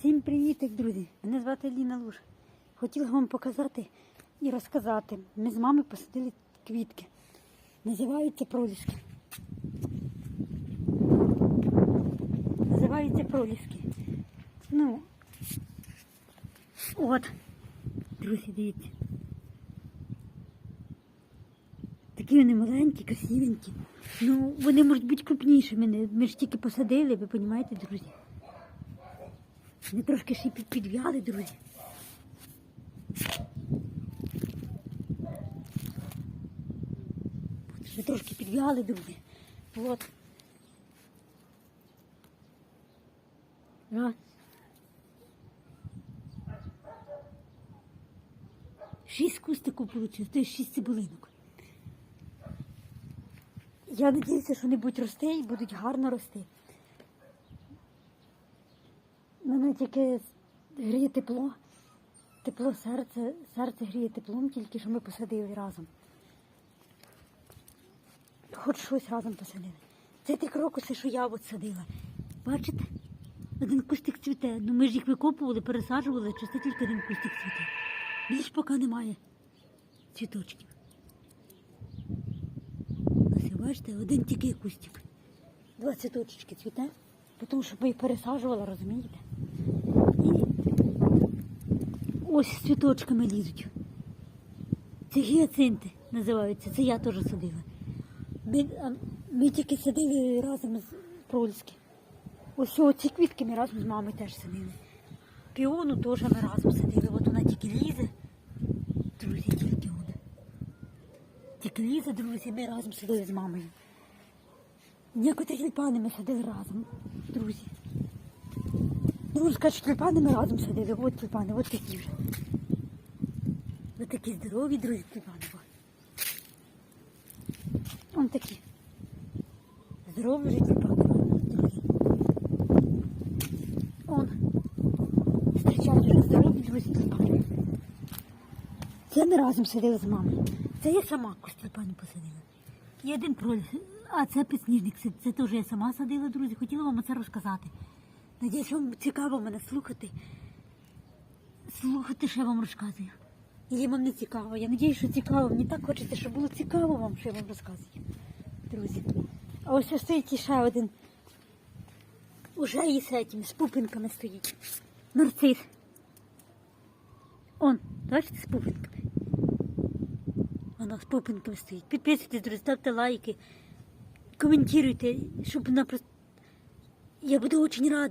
Всім привітик, друзі! Мене звати Ліна Луж. Хотіла вам показати і розказати. Ми з мамою посадили квітки. Називаються проліски. Називаються проліски. Ну, от, друзі, дивіться. Такі вони маленькі, красивенькі. Ну, вони можуть бути крупнішими. Ми- ж тільки посадили, ви розумієте, друзі. Вони трошки ще підв'яли, друзі. Ще трошки підв'яли, друзі. От. Шість кустиків вийшло, то є шість цибулинок. Я сподіваюся, що вони будуть рости і будуть гарно рости. Мене тільки гріє тепло, тепло серце, серце гріє теплом, тільки що ми посадили разом. Хоч щось разом посадили. Це ті крокуси, що я от садила. Бачите? Один кустик цвіте. Ну ми ж їх викопували, пересаджували, чи це тільки один кустик цвіте. Більш поки немає цвіточків. Ось, бачите, один тільки кустик. Два цвіточки цвіте, тому що ми їх пересаджували, розумієте? І ось з цвіточками лізуть. Це гіацинти називаються, це я теж садила. Ми, ми тільки садили разом з Прольським. Ось ці квітки ми разом з мамою теж садили. Піону теж ми разом садили. От вона тільки лізе. Друзі, тільки вона. Тільки лізе, друзі, ми разом садили з мамою. Некоторі тюльпани ми садили разом, друзі. Ну, що тюльпани ми разом садили. От тюльпани, от такі вже. Ось такі здорові, друзі, тюльпани. Вон такі. Здорові вже тюльпани. Он. Зустрічають вже здорові, друзі, тюльпани. Це ми разом сиділи з мамою. Це я сама кусь посадила. І один проліс. А це підсніжник. Це теж я сама садила, друзі. Хотіла вам це розказати. Надіюсь, вам цікаво мене слухати. Слухати, що я вам розказую. І вам не цікаво. Я надіюсь, що цікаво. Мені так хочеться, щоб було цікаво вам, що я вам розказую. Друзі. А ось ось стоїть ще один. Уже і з цим, з пупинками стоїть. Нарцис. Он, бачите, з пупинками. Вона з пупинками стоїть. Підписуйтесь, друзі, ставте лайки, коментуйте, щоб вона просто. Я буду дуже рада.